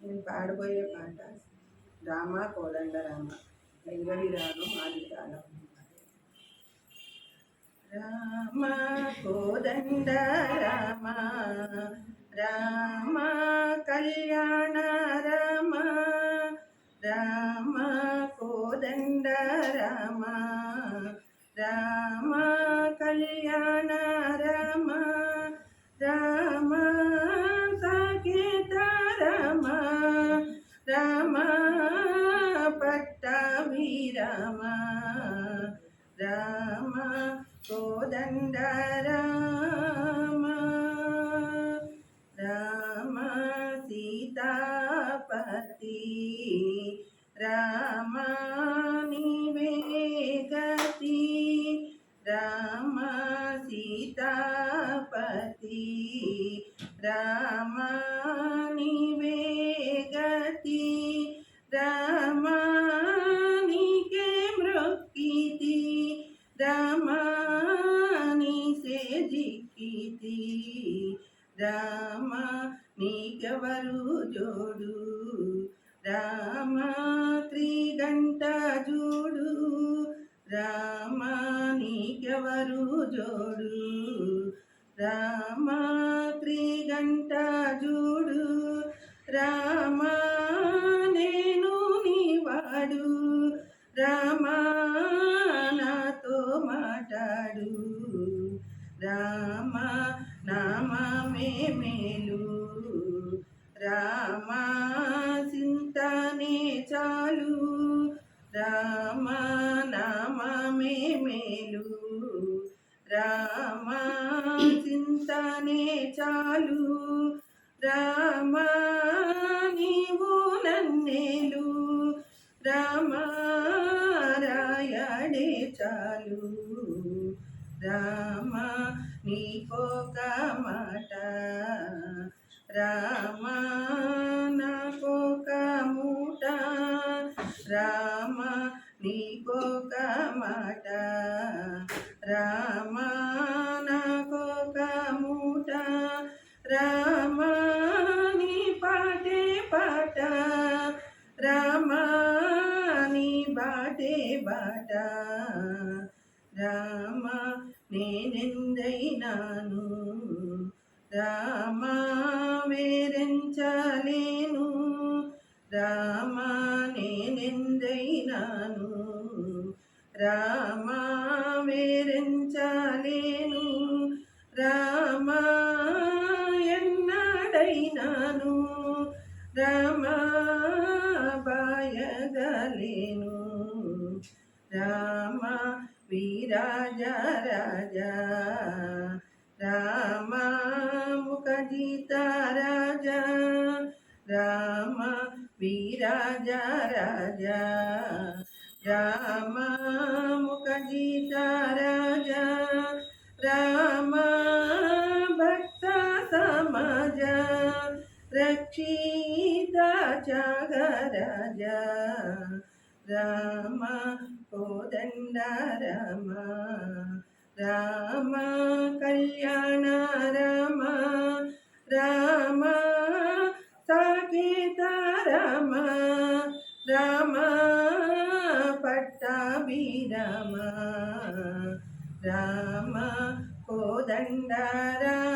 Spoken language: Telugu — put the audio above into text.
నేను పాడబోయే పాట రామ కోదండ రామ. లింగవి రాగం ఆది తాళం రామ కోదండ రామ. రామ రామ రామ కోదండ రామ రామ సీతాపతి రామ. రామ నీకెవరు జోడు? రామ త్రిగంట జోడు. రామ నీకెవరు జోడు? రామ త్రిగంట జోడు. రామ నేను నీవాడు రామ నాతో మాట్లాడు. రామ నామమే మేలు. రామా చింతనే చాలు. రామ నామమే మేలు. రామా చింతనే చాలు. రామ నీవు నన్నేలు. రామ రాయడే చాలు. రామ నీకొక మాట. రామ నాకొక మూట. రామ నీకొక మాట. రామ నాకొక మూట. రామ నీ పాటే పాట. రామ నీ బాటే బాట. రామ నేనెందైనాను రామా వేరెంచలేను. రామా నేనెందైనాను రామా వేరెంచలేను. రామా ఎన్నడైనాను. రామా బాయగలేను. రాజా రామ ముఖజిత రాజా రామ వీరాజ రాజా రామ ముఖజిత రాజా రామ భక్త సమాజ రక్షిత జగరాజా రామ కోదండ రామ రామ కళ్యాణ రామ రామ సాకేత రామ రామ పట్టాభి రామ రామ కోదండ రామ.